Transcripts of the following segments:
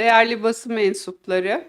değerli basın mensupları.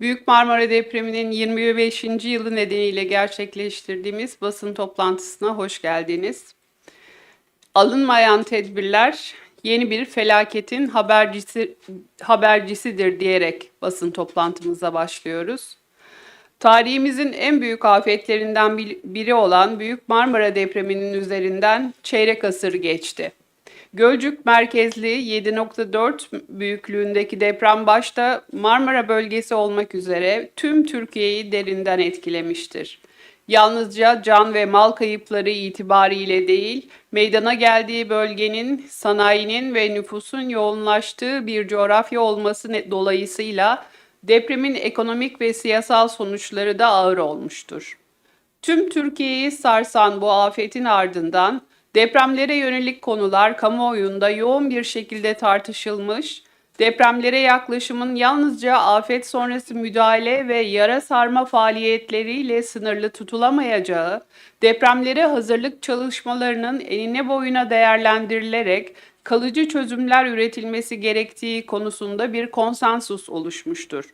Büyük Marmara depreminin 25. yılı nedeniyle gerçekleştirdiğimiz basın toplantısına hoş geldiniz. Alınmayan tedbirler yeni bir felaketin habercisi habercisidir diyerek basın toplantımıza başlıyoruz. Tarihimizin en büyük afetlerinden bir- biri olan Büyük Marmara depreminin üzerinden çeyrek asır geçti. Gölcük merkezli 7.4 büyüklüğündeki deprem başta Marmara bölgesi olmak üzere tüm Türkiye'yi derinden etkilemiştir. Yalnızca can ve mal kayıpları itibariyle değil, meydana geldiği bölgenin, sanayinin ve nüfusun yoğunlaştığı bir coğrafya olması dolayısıyla depremin ekonomik ve siyasal sonuçları da ağır olmuştur. Tüm Türkiye'yi sarsan bu afetin ardından depremlere yönelik konular kamuoyunda yoğun bir şekilde tartışılmış, depremlere yaklaşımın yalnızca afet sonrası müdahale ve yara sarma faaliyetleriyle sınırlı tutulamayacağı, depremlere hazırlık çalışmalarının enine boyuna değerlendirilerek kalıcı çözümler üretilmesi gerektiği konusunda bir konsensus oluşmuştur.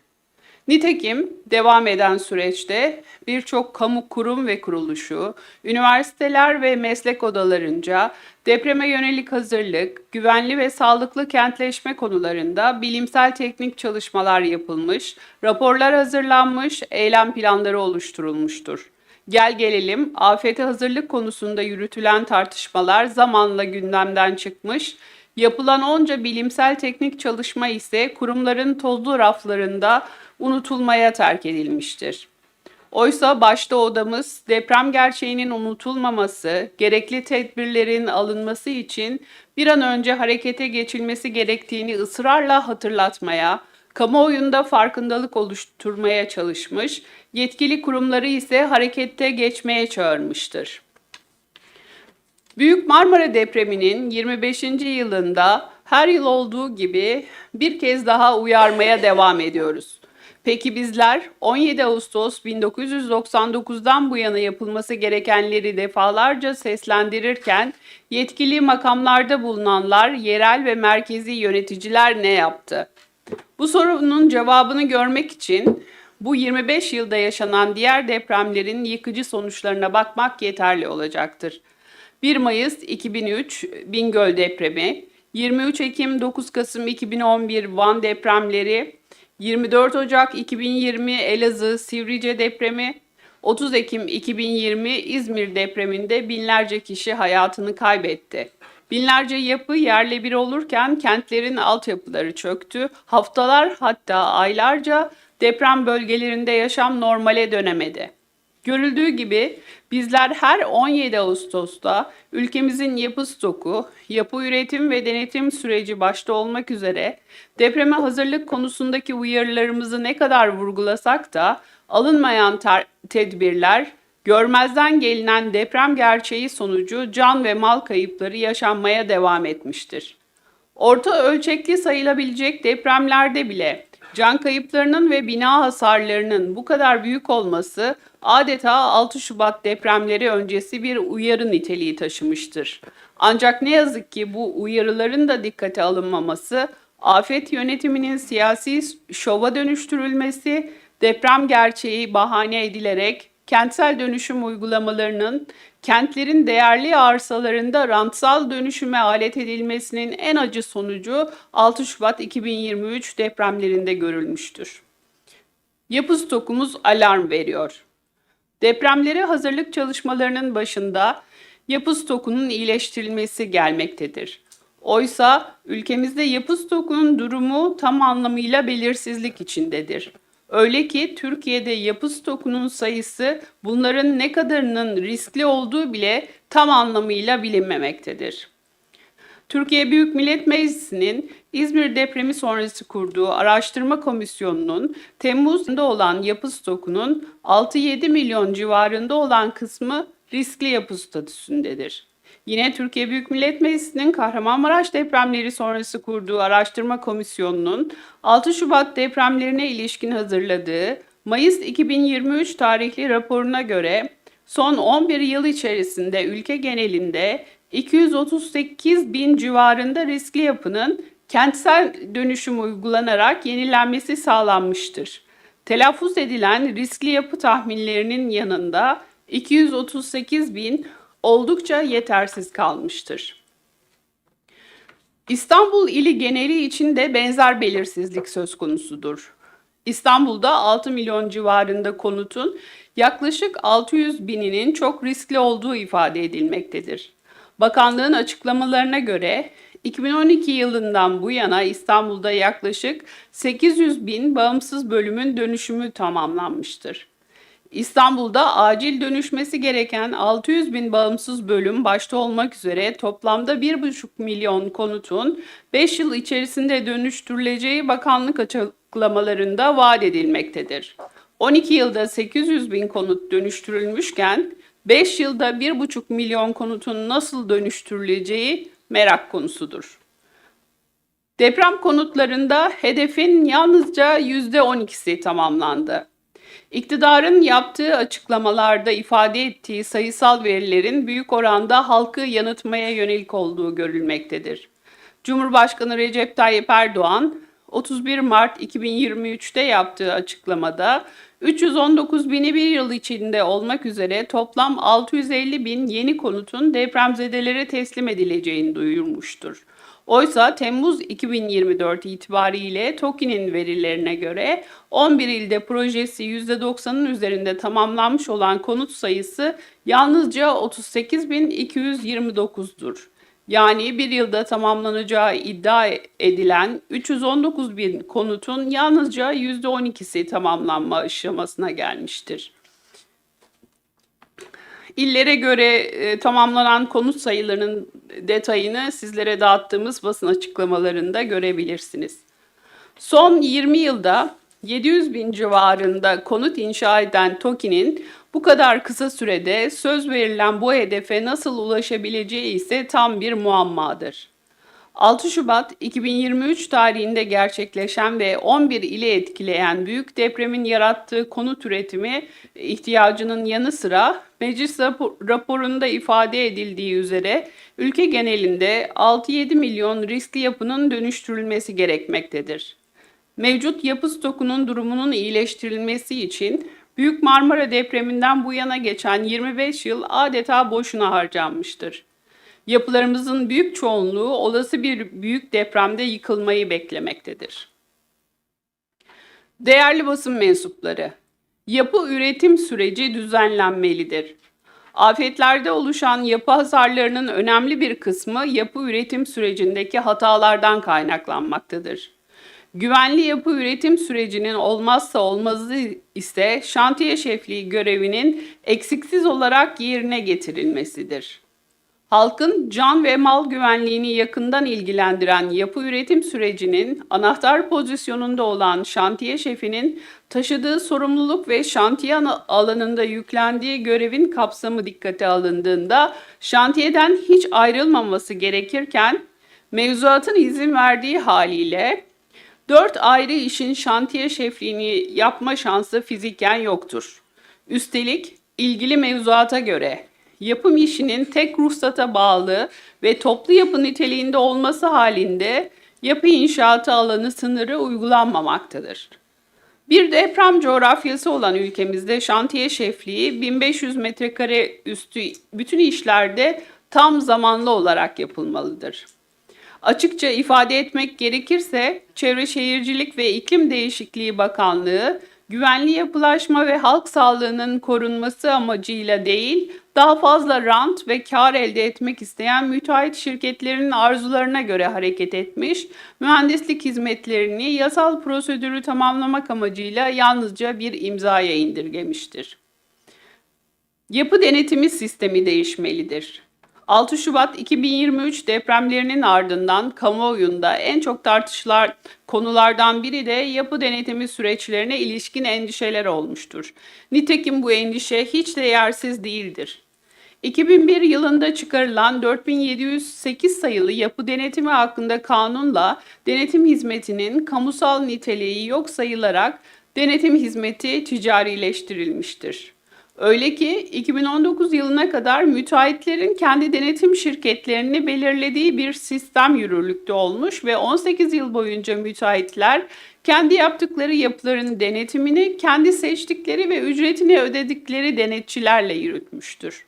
Nitekim devam eden süreçte birçok kamu kurum ve kuruluşu, üniversiteler ve meslek odalarınca depreme yönelik hazırlık, güvenli ve sağlıklı kentleşme konularında bilimsel teknik çalışmalar yapılmış, raporlar hazırlanmış, eylem planları oluşturulmuştur. Gel gelelim afete hazırlık konusunda yürütülen tartışmalar zamanla gündemden çıkmış, yapılan onca bilimsel teknik çalışma ise kurumların tozlu raflarında unutulmaya terk edilmiştir. Oysa başta odamız deprem gerçeğinin unutulmaması, gerekli tedbirlerin alınması için bir an önce harekete geçilmesi gerektiğini ısrarla hatırlatmaya, kamuoyunda farkındalık oluşturmaya çalışmış, yetkili kurumları ise harekette geçmeye çağırmıştır. Büyük Marmara depreminin 25. yılında her yıl olduğu gibi bir kez daha uyarmaya devam ediyoruz. Peki bizler 17 Ağustos 1999'dan bu yana yapılması gerekenleri defalarca seslendirirken yetkili makamlarda bulunanlar, yerel ve merkezi yöneticiler ne yaptı? Bu sorunun cevabını görmek için bu 25 yılda yaşanan diğer depremlerin yıkıcı sonuçlarına bakmak yeterli olacaktır. 1 Mayıs 2003 Bingöl depremi, 23 Ekim 9 Kasım 2011 Van depremleri, 24 Ocak 2020 Elazığ Sivrice depremi, 30 Ekim 2020 İzmir depreminde binlerce kişi hayatını kaybetti. Binlerce yapı yerle bir olurken kentlerin altyapıları çöktü. Haftalar hatta aylarca deprem bölgelerinde yaşam normale dönemedi. Görüldüğü gibi bizler her 17 Ağustos'ta ülkemizin yapı stoku, yapı üretim ve denetim süreci başta olmak üzere depreme hazırlık konusundaki uyarılarımızı ne kadar vurgulasak da alınmayan tedbirler görmezden gelinen deprem gerçeği sonucu can ve mal kayıpları yaşanmaya devam etmiştir. Orta ölçekli sayılabilecek depremlerde bile can kayıplarının ve bina hasarlarının bu kadar büyük olması adeta 6 Şubat depremleri öncesi bir uyarı niteliği taşımıştır. Ancak ne yazık ki bu uyarıların da dikkate alınmaması, afet yönetiminin siyasi şova dönüştürülmesi, deprem gerçeği bahane edilerek kentsel dönüşüm uygulamalarının kentlerin değerli arsalarında rantsal dönüşüme alet edilmesinin en acı sonucu 6 Şubat 2023 depremlerinde görülmüştür. Yapı stokumuz alarm veriyor. Depremlere hazırlık çalışmalarının başında yapı stokunun iyileştirilmesi gelmektedir. Oysa ülkemizde yapı stokunun durumu tam anlamıyla belirsizlik içindedir. Öyle ki Türkiye'de yapı stokunun sayısı bunların ne kadarının riskli olduğu bile tam anlamıyla bilinmemektedir. Türkiye Büyük Millet Meclisi'nin İzmir depremi sonrası kurduğu araştırma komisyonunun Temmuz'da olan yapı stokunun 6-7 milyon civarında olan kısmı riskli yapı statüsündedir. Yine Türkiye Büyük Millet Meclisi'nin Kahramanmaraş depremleri sonrası kurduğu araştırma komisyonunun 6 Şubat depremlerine ilişkin hazırladığı Mayıs 2023 tarihli raporuna göre son 11 yıl içerisinde ülke genelinde 238 bin civarında riskli yapının kentsel dönüşüm uygulanarak yenilenmesi sağlanmıştır. Telaffuz edilen riskli yapı tahminlerinin yanında 238 bin oldukça yetersiz kalmıştır. İstanbul ili geneli için de benzer belirsizlik söz konusudur. İstanbul'da 6 milyon civarında konutun yaklaşık 600 bininin çok riskli olduğu ifade edilmektedir. Bakanlığın açıklamalarına göre 2012 yılından bu yana İstanbul'da yaklaşık 800 bin bağımsız bölümün dönüşümü tamamlanmıştır. İstanbul'da acil dönüşmesi gereken 600 bin bağımsız bölüm başta olmak üzere toplamda 1,5 milyon konutun 5 yıl içerisinde dönüştürüleceği bakanlık açıklamalarında vaat edilmektedir. 12 yılda 800 bin konut dönüştürülmüşken 5 yılda 1,5 milyon konutun nasıl dönüştürüleceği merak konusudur. Deprem konutlarında hedefin yalnızca %12'si tamamlandı. İktidarın yaptığı açıklamalarda ifade ettiği sayısal verilerin büyük oranda halkı yanıltmaya yönelik olduğu görülmektedir. Cumhurbaşkanı Recep Tayyip Erdoğan 31 Mart 2023'te yaptığı açıklamada 319 bini bir yıl içinde olmak üzere toplam 650 bin yeni konutun depremzedelere teslim edileceğini duyurmuştur. Oysa Temmuz 2024 itibariyle TOKİ'nin verilerine göre 11 ilde projesi %90'ın üzerinde tamamlanmış olan konut sayısı yalnızca 38.229'dur. Yani bir yılda tamamlanacağı iddia edilen 319 bin konutun yalnızca %12'si tamamlanma aşamasına gelmiştir. İllere göre e, tamamlanan konut sayılarının detayını sizlere dağıttığımız basın açıklamalarında görebilirsiniz. Son 20 yılda 700 bin civarında konut inşa eden TOKİ'nin bu kadar kısa sürede söz verilen bu hedefe nasıl ulaşabileceği ise tam bir muammadır. 6 Şubat 2023 tarihinde gerçekleşen ve 11 ile etkileyen büyük depremin yarattığı konut üretimi ihtiyacının yanı sıra meclis raporunda ifade edildiği üzere ülke genelinde 6-7 milyon riskli yapının dönüştürülmesi gerekmektedir. Mevcut yapı stokunun durumunun iyileştirilmesi için Büyük Marmara depreminden bu yana geçen 25 yıl adeta boşuna harcanmıştır. Yapılarımızın büyük çoğunluğu olası bir büyük depremde yıkılmayı beklemektedir. Değerli basın mensupları, yapı üretim süreci düzenlenmelidir. Afetlerde oluşan yapı hasarlarının önemli bir kısmı yapı üretim sürecindeki hatalardan kaynaklanmaktadır. Güvenli yapı üretim sürecinin olmazsa olmazı ise şantiye şefliği görevinin eksiksiz olarak yerine getirilmesidir. Halkın can ve mal güvenliğini yakından ilgilendiren yapı üretim sürecinin anahtar pozisyonunda olan şantiye şefinin taşıdığı sorumluluk ve şantiye alanında yüklendiği görevin kapsamı dikkate alındığında şantiyeden hiç ayrılmaması gerekirken mevzuatın izin verdiği haliyle dört ayrı işin şantiye şefliğini yapma şansı fiziken yoktur. Üstelik ilgili mevzuata göre yapım işinin tek ruhsata bağlı ve toplu yapı niteliğinde olması halinde yapı inşaatı alanı sınırı uygulanmamaktadır. Bir deprem coğrafyası olan ülkemizde şantiye şefliği 1500 metrekare üstü bütün işlerde tam zamanlı olarak yapılmalıdır. Açıkça ifade etmek gerekirse Çevre Şehircilik ve İklim Değişikliği Bakanlığı güvenli yapılaşma ve halk sağlığının korunması amacıyla değil, daha fazla rant ve kar elde etmek isteyen müteahhit şirketlerin arzularına göre hareket etmiş, mühendislik hizmetlerini yasal prosedürü tamamlamak amacıyla yalnızca bir imzaya indirgemiştir. Yapı denetimi sistemi değişmelidir. 6 Şubat 2023 depremlerinin ardından kamuoyunda en çok tartışılan konulardan biri de yapı denetimi süreçlerine ilişkin endişeler olmuştur. Nitekim bu endişe hiç de yersiz değildir. 2001 yılında çıkarılan 4708 sayılı yapı denetimi hakkında kanunla denetim hizmetinin kamusal niteliği yok sayılarak denetim hizmeti ticarileştirilmiştir. Öyle ki 2019 yılına kadar müteahhitlerin kendi denetim şirketlerini belirlediği bir sistem yürürlükte olmuş ve 18 yıl boyunca müteahhitler kendi yaptıkları yapıların denetimini kendi seçtikleri ve ücretini ödedikleri denetçilerle yürütmüştür.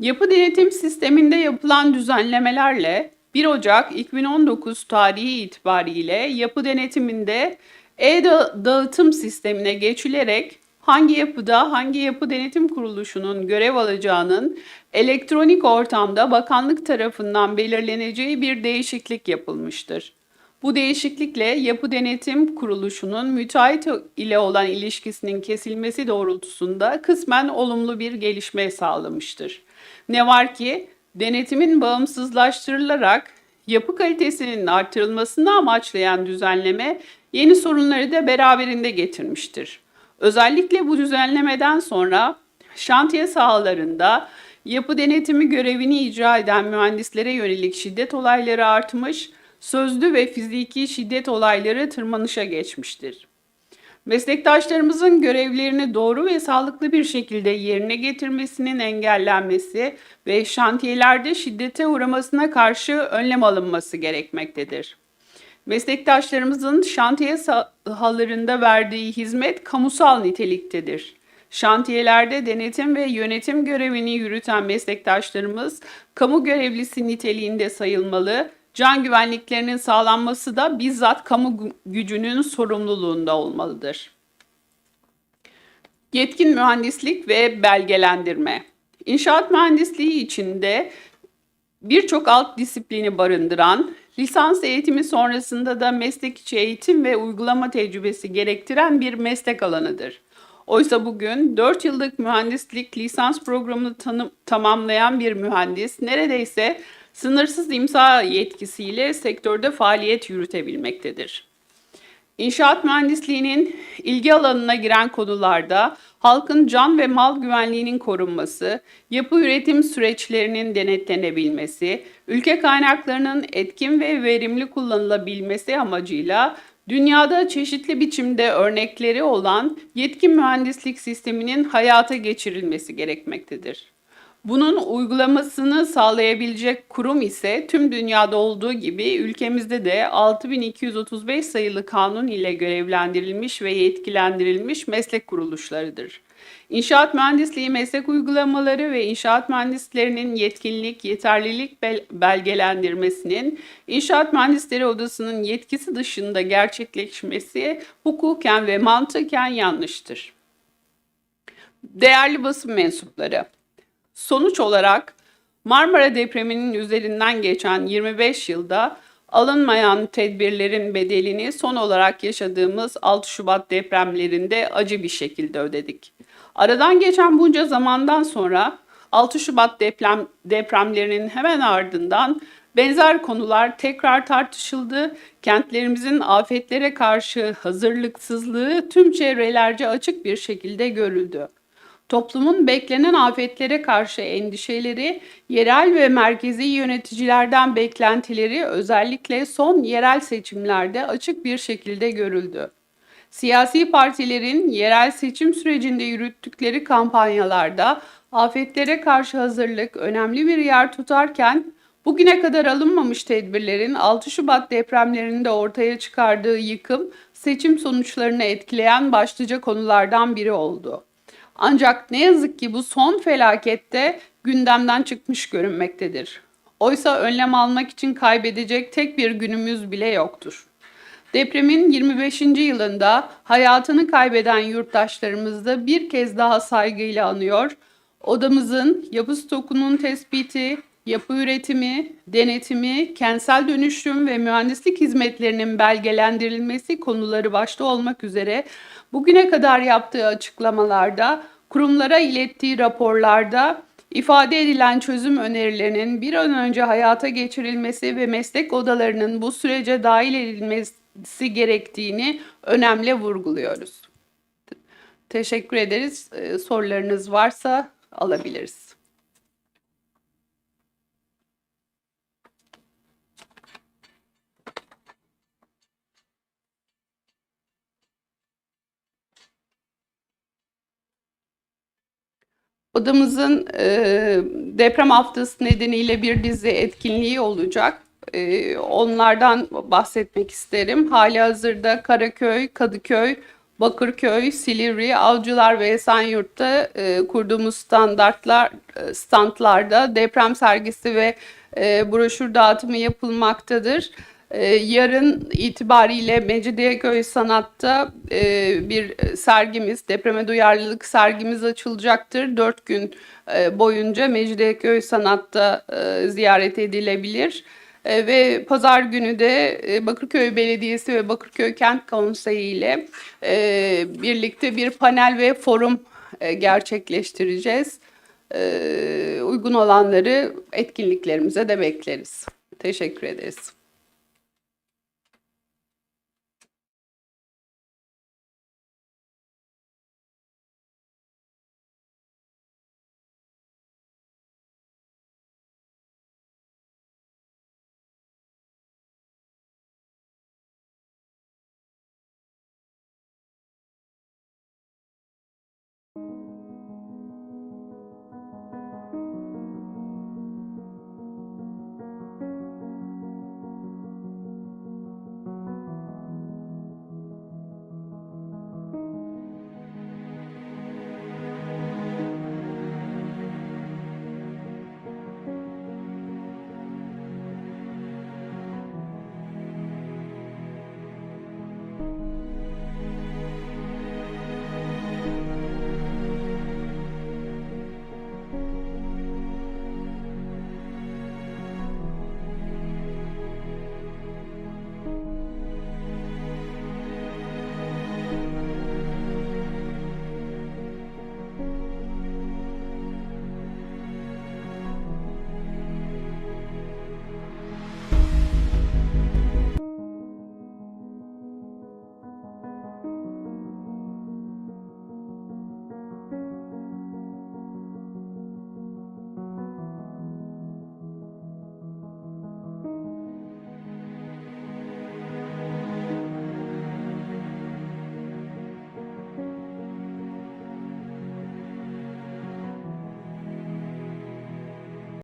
Yapı denetim sisteminde yapılan düzenlemelerle 1 Ocak 2019 tarihi itibariyle yapı denetiminde e-dağıtım sistemine geçilerek hangi yapıda hangi yapı denetim kuruluşunun görev alacağının elektronik ortamda bakanlık tarafından belirleneceği bir değişiklik yapılmıştır. Bu değişiklikle yapı denetim kuruluşunun müteahhit ile olan ilişkisinin kesilmesi doğrultusunda kısmen olumlu bir gelişme sağlamıştır. Ne var ki denetimin bağımsızlaştırılarak yapı kalitesinin artırılmasını amaçlayan düzenleme yeni sorunları da beraberinde getirmiştir. Özellikle bu düzenlemeden sonra şantiye sahalarında yapı denetimi görevini icra eden mühendislere yönelik şiddet olayları artmış, sözlü ve fiziki şiddet olayları tırmanışa geçmiştir. Meslektaşlarımızın görevlerini doğru ve sağlıklı bir şekilde yerine getirmesinin engellenmesi ve şantiyelerde şiddete uğramasına karşı önlem alınması gerekmektedir. Meslektaşlarımızın şantiye sahalarında verdiği hizmet kamusal niteliktedir. Şantiyelerde denetim ve yönetim görevini yürüten meslektaşlarımız kamu görevlisi niteliğinde sayılmalı, can güvenliklerinin sağlanması da bizzat kamu gücünün sorumluluğunda olmalıdır. Yetkin mühendislik ve belgelendirme. İnşaat mühendisliği içinde birçok alt disiplini barındıran, lisans eğitimi sonrasında da meslek içi eğitim ve uygulama tecrübesi gerektiren bir meslek alanıdır. Oysa bugün 4 yıllık mühendislik lisans programını tanım, tamamlayan bir mühendis neredeyse sınırsız imza yetkisiyle sektörde faaliyet yürütebilmektedir. İnşaat mühendisliğinin ilgi alanına giren konularda halkın can ve mal güvenliğinin korunması, yapı üretim süreçlerinin denetlenebilmesi, ülke kaynaklarının etkin ve verimli kullanılabilmesi amacıyla dünyada çeşitli biçimde örnekleri olan yetkin mühendislik sisteminin hayata geçirilmesi gerekmektedir. Bunun uygulamasını sağlayabilecek kurum ise tüm dünyada olduğu gibi ülkemizde de 6235 sayılı kanun ile görevlendirilmiş ve yetkilendirilmiş meslek kuruluşlarıdır. İnşaat mühendisliği meslek uygulamaları ve inşaat mühendislerinin yetkinlik, yeterlilik belgelendirmesinin İnşaat Mühendisleri Odası'nın yetkisi dışında gerçekleşmesi hukuken ve mantıken yanlıştır. Değerli basın mensupları, Sonuç olarak Marmara depreminin üzerinden geçen 25 yılda alınmayan tedbirlerin bedelini son olarak yaşadığımız 6 Şubat depremlerinde acı bir şekilde ödedik. Aradan geçen bunca zamandan sonra 6 Şubat deprem, depremlerinin hemen ardından benzer konular tekrar tartışıldı. Kentlerimizin afetlere karşı hazırlıksızlığı tüm çevrelerce açık bir şekilde görüldü. Toplumun beklenen afetlere karşı endişeleri, yerel ve merkezi yöneticilerden beklentileri özellikle son yerel seçimlerde açık bir şekilde görüldü. Siyasi partilerin yerel seçim sürecinde yürüttükleri kampanyalarda afetlere karşı hazırlık önemli bir yer tutarken bugüne kadar alınmamış tedbirlerin 6 Şubat depremlerinde ortaya çıkardığı yıkım seçim sonuçlarını etkileyen başlıca konulardan biri oldu. Ancak ne yazık ki bu son felakette gündemden çıkmış görünmektedir. Oysa önlem almak için kaybedecek tek bir günümüz bile yoktur. Depremin 25. yılında hayatını kaybeden yurttaşlarımızı bir kez daha saygıyla anıyor. Odamızın yapı stokunun tespiti, yapı üretimi, denetimi, kentsel dönüşüm ve mühendislik hizmetlerinin belgelendirilmesi konuları başta olmak üzere bugüne kadar yaptığı açıklamalarda, kurumlara ilettiği raporlarda ifade edilen çözüm önerilerinin bir an önce hayata geçirilmesi ve meslek odalarının bu sürece dahil edilmesi gerektiğini önemli vurguluyoruz. Teşekkür ederiz. Ee, sorularınız varsa alabiliriz. Odamızın e, deprem haftası nedeniyle bir dizi etkinliği olacak. E, onlardan bahsetmek isterim. Hali hazırda Karaköy, Kadıköy, Bakırköy, Silivri, Avcılar ve Esenyurt'ta e, kurduğumuz standartlar e, standlarda deprem sergisi ve e, broşür dağıtımı yapılmaktadır. E, yarın itibariyle Mecidiyeköy Sanat'ta e, bir sergimiz, depreme duyarlılık sergimiz açılacaktır. Dört gün e, boyunca Mecidiyeköy Sanat'ta e, ziyaret edilebilir. Ve pazar günü de Bakırköy Belediyesi ve Bakırköy Kent Konseyi ile birlikte bir panel ve forum gerçekleştireceğiz. Uygun olanları etkinliklerimize de bekleriz. Teşekkür ederiz.